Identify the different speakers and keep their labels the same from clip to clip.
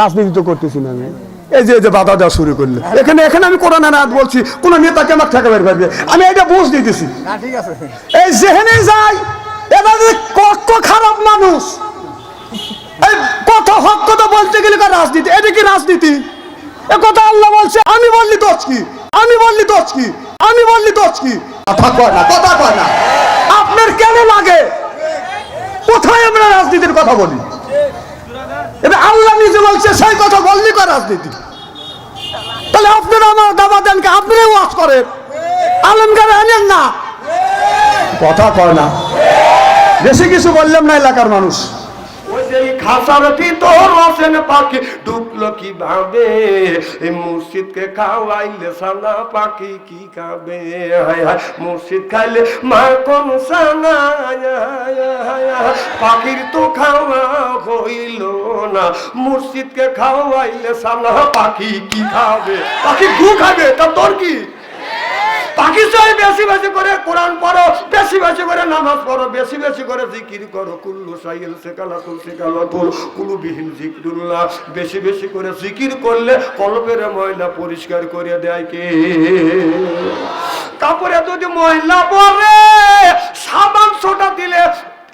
Speaker 1: রাজনীতি তো করতেছি না আমি। এই যে এই যে বাধা দেওয়া শুরু করলে। এখানে এখানে আমি কোরআন রাত বলছি কোন নেতাকে আমার ঠেকা বের করবে। আমি এটা বুঝ দিতেছি। এই যেখানে যাই যে কত খারাপ মানুষ। এই কত হক কথা বলতে গেলে রাজনীতি? এটা কি রাজনীতি? এ কথা আল্লাহ বলছে আমি বললি দোষ কি আমি বললি দোষ কি আমি বললি দোষ কি কথা কয় না কথা কয় না। আপনার কেন লাগে? কোথায় আমরা রাজনীতির কথা বলি? এবার আল্লাহ নিজে বলছে, সেই কথা বললি কর রাজনীতি? তাহলে আপনারা আমার দাবা দেন আপনারাই ওয়াজ করেন। আলমগার আনেন না। কথা কয় না। বেশি কিছু বললাম না এলাকার মানুষ।
Speaker 2: খাসার ভিতর আছেন পাখি, ঢুকলো কীভাবে? এই মুর্শিদকে খাওয়াইলে সানা পাখি কি খাবে? হায় হায়, মুর্শিদ খাইলে মা কোন সানা? পাখির তো খাওয়া হইল না। মুর্শিদকে খাওয়াইলে সানা পাখি কি খাবে? পাখি গু খাবে তা তোর কি? পাখি চাই বেশি বেশি করে কোরআন পড়ো, বেশি বেশি করে নামাজ পড়ো, বেশি বেশি করে জিকির করো। কুল্লু সাইল সেকালা কুল সেকালা কুল কুলুবিহীন বিহীন জিকিরুল্লাহ বেশি বেশি করে জিকির করলে কলপের ময়লা পরিষ্কার করে দেয় কে? তারপরে যদি ময়লা পরে সাবান ছোটা দিলে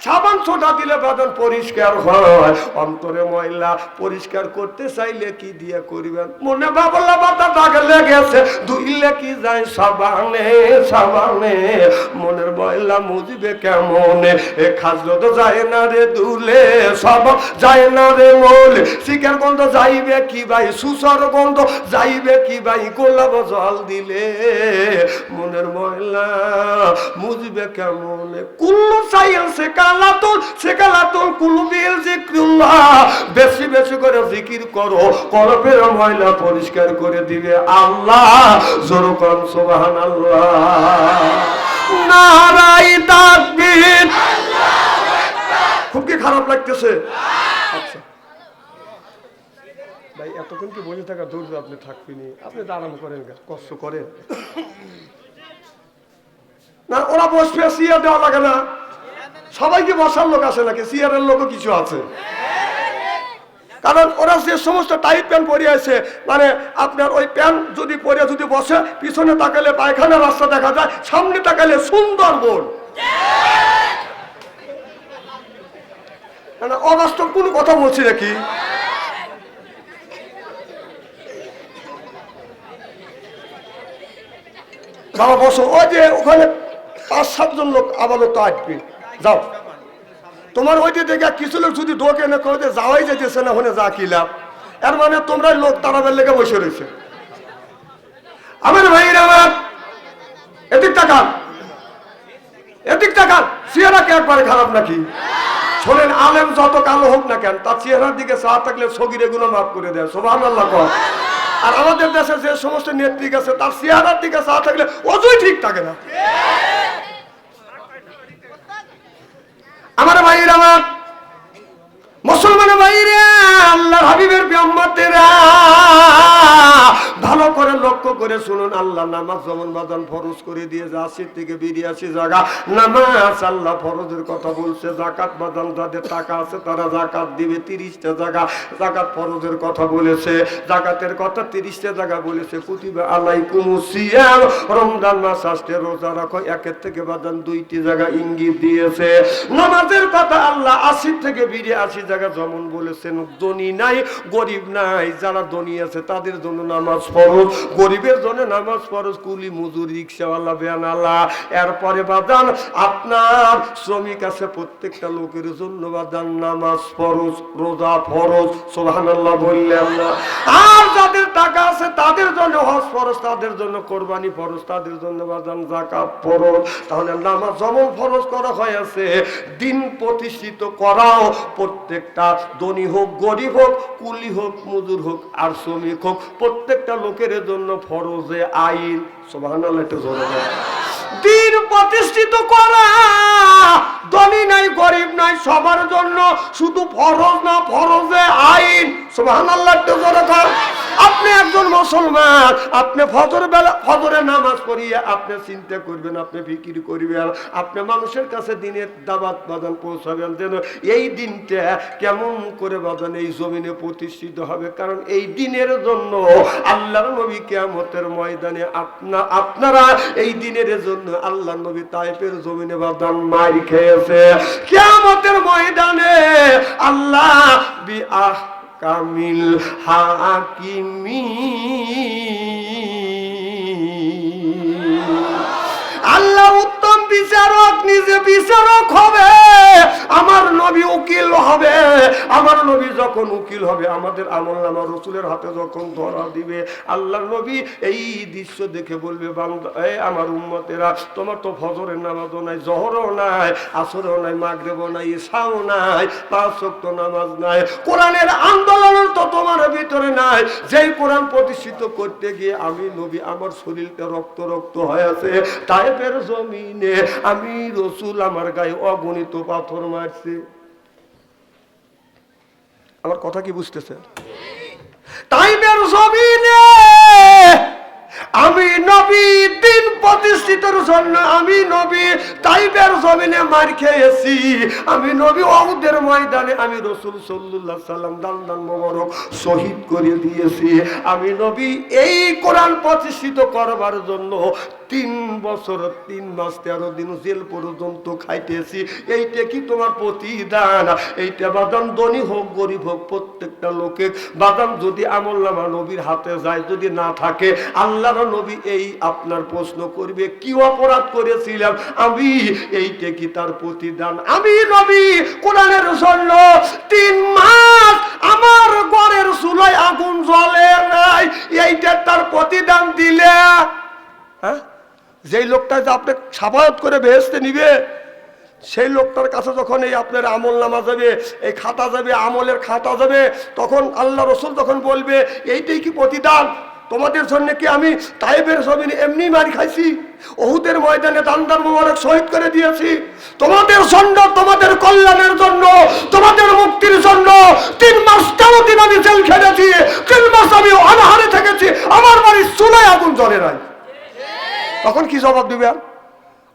Speaker 2: সাবান সোটা দিলে বাদন পরিষ্কার হয়। অন্তরে ময়লা পরিষ্কার করতে চাইলে কি দিয়ে করিবেন? মনে বাবলা বাতা দাগ লেগেছে, ধুইলে কি যায় সাবানে সাবানে? মনের ময়লা মুজবে কেমন? এ খাজলো তো যায় না রে দুলে, সব যায় না রে মোল। শিকার গন্ধ যাইবে কি ভাই সুসর গন্ধ? যাইবে কি ভাই গোলাপ জল দিলে? মনের ময়লা মুজবে কেমন? কুল্লু চাইল সে কালাতুল সে কালাতুল কুলু বিল বেশি বেশি করে জিকির করো। ময়লা পরিষ্কার করে দিবে আল্লাহ। জোর সুবহানাল্লাহ। নারাই তাকবীর। খুব কি খারাপ লাগতেছে? আচ্ছা। ভাই, এতক্ষণ কি বসে থাকা দূর আপনি থাকবেনি আপনি আরাম করেন, কষ্ট করেন। না, ওরা বসবে সিয়ার দেওয়া লাগে না। সবাইকে বসার লোক আছে নাকি? সিয়ারের লোকও কিছু আছে? কারণ ওরা যে সমস্ত টাইট প্যান্ট পরে আছে মানে আপনার ওই প্যান্ট যদি পরে যদি বসে, পিছনে তাকালে পায়খানা রাস্তা দেখা যায়, সামনে তাকালে সুন্দরবন মানে অবাস্তব কোনো কথা বলছি নাকি? বাবা বসো। ওই যে ওখানে পাঁচ সাতজন লোক আবারও তো আসবে যাও। তোমার ওই যে দেখে কিছু লোক যদি ঢোকে না করে যাওয়াই যেতেছে না ওখানে যা কি লাভ? এর মানে তোমরা লোক তারাবের লেগে বসে রয়েছে। আমার ভাইয়ের আমার এদিক তাকান এদিক তাকান চেহারা কে একবারে খারাপ নাকি? শোনেন, আলেম যত কালো হোক না কেন, তার চেহারার দিকে চা থাকলে সগিরে গুলো মাফ করে দেয় সোভান আল্লাহ কর আর আমাদের দেশে যে সমস্ত নেত্রী আছে তার চেহারার দিকে চা থাকলে অতই ঠিক থাকে না। আমার ভাইয়ের আমার। মুসলমানের ভাইরে আল্লাহ হাবিবের ব্যাম্মাতেরা ভালো করে লক্ষ্য করে শুনুন, আল্লাহ নামাজ যেমন বাজান ফরজ করে দিয়ে আশির থেকে বিরিয়াশি জায়গা নামাজ আল্লাহ ফরজের কথা বলছে, জাকাত বাজান যাদের টাকা আছে তারা জাকাত দিবে তিরিশটা জায়গা জাকাত ফরজের কথা বলেছে, জাকাতের কথা তিরিশটা জায়গা বলেছে। কুতিবা আলাই কুমুসিয়াম রমজান মাস আসতে রোজা রাখো, একের থেকে বাজান দুইটি জায়গা ইঙ্গিত দিয়েছে। নামাজের কথা আল্লাহ আশি থেকে বিরিয়াশি জায়গা যেমন বলেছেন, ধনী নাই, গরিব নাই, যারা ধনী আছে তাদের জন্য নামাজ ফরজ। গরিবের জন্য নামাজ ফরজ কুলি, মজুর, রিক্সাওয়ালা বেয়ানালা এরপরে বাদান আপনার শ্রমিক আছে প্রত্যেকটা লোকের জন্য বাদান নামাজ ফরজ, রোজা ফরজ সোহানাল্লাহ বললেন না। আর যাদের টাকা আছে তাদের জন্য হজ ফরজ, তাদের জন্য কোরবানি ফরজ, তাদের জন্য বাদান জাকাত ফরজ। তাহলে নামাজ যেমন ফরজ করা হয়েছে। দিন প্রতিষ্ঠিত করাও প্রত্যেকটা ধনী হোক, গরিব হোক, কুলি হোক, মজুর হোক, আর শ্রমিক হোক, প্রত্যেকটা লোকের জন্য ফরজে আইন। সোভানাল একটু জোরে দিন প্রতিষ্ঠিত করা, ধনী নাই, গরিব নাই, সবার জন্য শুধু ফরজ না ফরজে আইন। সোভানাল্লাহ একটু জোরে। আপনি একজন মুসলমান, আপনি ফজর বেলা, ফজরে নামাজ পড়িয়ে আপনি চিন্তা করবেন, আপনি বিক্রি করবেন, আপনি মানুষের কাছে দিনের দাবাত বাদান পৌঁছাবেন যেন এই দিনটা কেমন করে বাদান এই জমিনে প্রতিষ্ঠিত হবে। কারণ এই দিনের জন্য আল্লাহর নবী কেয়ামতের ময়দানে আপনা, আপনারা এই দিনের জন্য আল্লাহ নবী তাইপের জমিনে বাদান মারি খেয়েছে। কেয়ামতের ময়দানে আল্লাহ বি আহ কামিল হাকিমি। নিজে বিচারক হবে, আমার নবী উকিল হবে, আমার নবী যখন উকিল হবে, আমাদের আমল নামা রসুলের হাতে যখন ধরা দিবে আল্লাহ নবী এই দৃশ্য দেখে বলবে আমার উম্মতেরা, তোমার তো ফজরের নামাজও নাই, জহরও নাই, আসরও নাই, মাগরেবও নাই ইসাও নাই, পাঁচ শক্ত নামাজ নাই, কোরআনের আন্দোলন তো তোমার ভিতরে নাই। যেই কোরআন প্রতিষ্ঠিত করতে গিয়ে আমি নবী, আমার শরীরটা রক্ত রক্ত হয়ে আছে তাইপের জমিনে আমি রসুল আমার গায়ে অগণিত পাথর মারছে। আমার কথা কি বুঝতেছে টাইমের জমিনে আমি নবী দিন প্রতিষ্ঠিতের জন্য আমি নবী তাইবের জমিনে মার খেয়েছি। আমি নবী অহুদের ময়দানে আমি রসুল সাল্লাহ সাল্লাম দান দান মোবারক শহীদ করে দিয়েছি। আমি নবী এই কোরআন প্রতিষ্ঠিত করবার জন্য তিন বছর, তিন মাস, তেরো দিন জেল পর্যন্ত খাইতেছি। এইটা কি তোমার প্রতিদান? এইটা বাদাম ধনী হোক, গরিব হোক, প্রত্যেকটা লোকে। বাদাম যদি আমল নামা নবীর হাতে যায়, যদি না থাকে, আল্লাহর নবী এই আপনার প্রশ্ন করবে, কি অপরাধ করেছিলাম? আমি এইটা কি তার প্রতিদান? আমি নবী, কোরআনের জন্য তিন মাস আমার ঘরের চুলায় আগুন জ্বলে নাই। এইটা তার প্রতিদান দিলে হ্যাঁ? যেই লোকটা যে আপনি সাফায়ত করে বেহেস্তে নিবে, সেই লোকটার কাছে যখন এই আপনার আমল নামা যাবে, এই খাতা যাবে, আমলের খাতা যাবে, তখন আল্লাহ রসুল তখন বলবে, এইটাই কি প্রতিদান? তোমাদের জন্য কি আমি তাইবের জমিনে এমনি মারি খাইছি? ওহুদের ময়দানে দান্দার মোবারক শহীদ করে দিয়েছি। তোমাদের জন্য, তোমাদের কল্যাণের জন্য, তোমাদের মুক্তির জন্য তিন মাস তেরো দিন আমি জেল খেটেছি। তিন মাস আমি অনাহারে থেকেছি। আমার বাড়ির চুলায় আগুন জ্বলে নাই। তখন কি জবাব দিবেন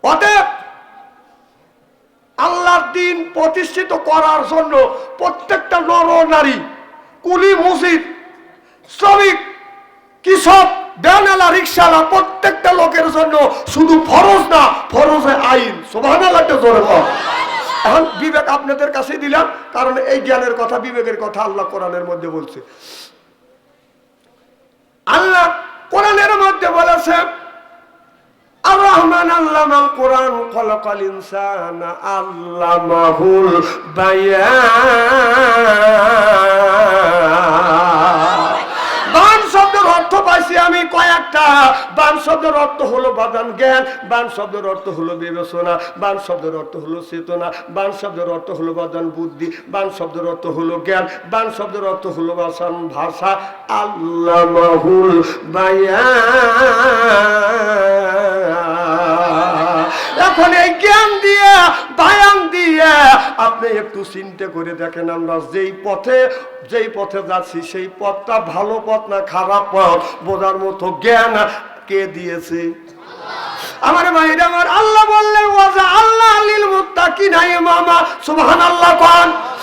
Speaker 2: অতএব আল্লাহর দিন প্রতিষ্ঠিত করার জন্য প্রত্যেকটা নর নারী কুলি মসজিদ কৃষক ব্যানালা রিক্সালা প্রত্যেকটা লোকের জন্য শুধু ফরজ না, ফরজে আইন। সোভানা জোরে কর এখন বিবেক আপনাদের কাছে দিলাম, কারণ এই জ্ঞানের কথা, বিবেকের কথা আল্লাহ কোরআনের মধ্যে বলছে। আল্লাহ কোরআনের মধ্যে বলেছে আর রহমান অর্থ পাইছি আমি কয়েকটা। বান শব্দের অর্থ হলো বাদান জ্ঞান বান শব্দের অর্থ হলো বিবেচনা বান শব্দের অর্থ হলো চেতনা বান শব্দের অর্থ হলো বাদান বুদ্ধি বান শব্দের অর্থ হলো জ্ঞান বান শব্দের অর্থ হলো বাসান ভাষা। আল্লামাহুল বায়ান। এখন এই জ্ঞান দিয়ে, বায়ান দিয়ে আপনি একটু চিন্তা করে দেখেন আমরা যেই পথে যেই পথে যাচ্ছি, সেই পথটা ভালো পথ না খারাপ পথ? বোঝার মতো জ্ঞান কে দিয়েছে? আমার মায়ের আমার আল্লাহ বললেন, ওয়াজা আল্লাহ নাই মামা ইমামা। আল্লাহ কোন?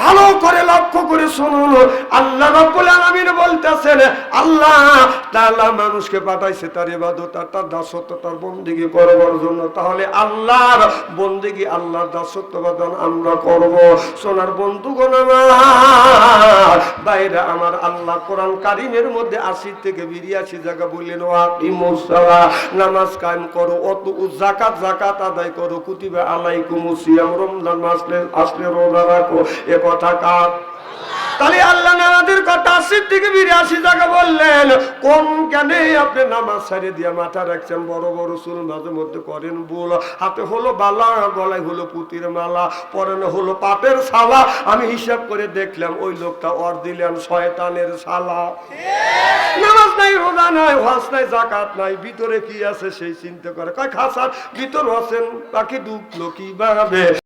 Speaker 2: ভালো করে লক্ষ্য করে শুনুন। আল্লাহ রব্বুল আলামিন বলতেছেন, আল্লাহ তাআলা মানুষকে পাঠাইছে তার ইবাদত আর তার দাসত্ব তার বন্দেগী করবার জন্য। তাহলে আল্লাহর বন্দেগী আল্লাহর দাসত্ব বাদন আমরা করব। সোনার বন্ধুগণ আমার বাইরে আমার, আল্লাহ কোরআন কারিমের মধ্যে আশি থেকে বিরিয়াশি জায়গা বললেন ওয়াকিমুসসালা নামাজ কায়েম করো, অত জাকাত জাকাত আদায় করো, কুতিবা আলাইকুম সিয়াম রমজান আসলে আসলে রোজা রাখো কথা কার? তাহলে আল্লাহ কথা আশি থেকে বিরাশি টাকা বললেন, কোন আপনি নামাজ দিয়ে মাথা রাখছেন? বড় বড় মাঝে মধ্যে করেন বুল হাতে হলো বালা, গলায় হলো পুতির মালা হলো শালা আমি হিসাব করে দেখলাম, ওই লোকটা অর দিলেন শয়তানের শালা। নামাজ নাই, রোজা নাই, হজ নাই জাকাত নাই, ভিতরে কি আছে সেই চিন্তা করে। কয় খাসার ভিতর আছেন, বাকি ঢুকলো কীভাবে?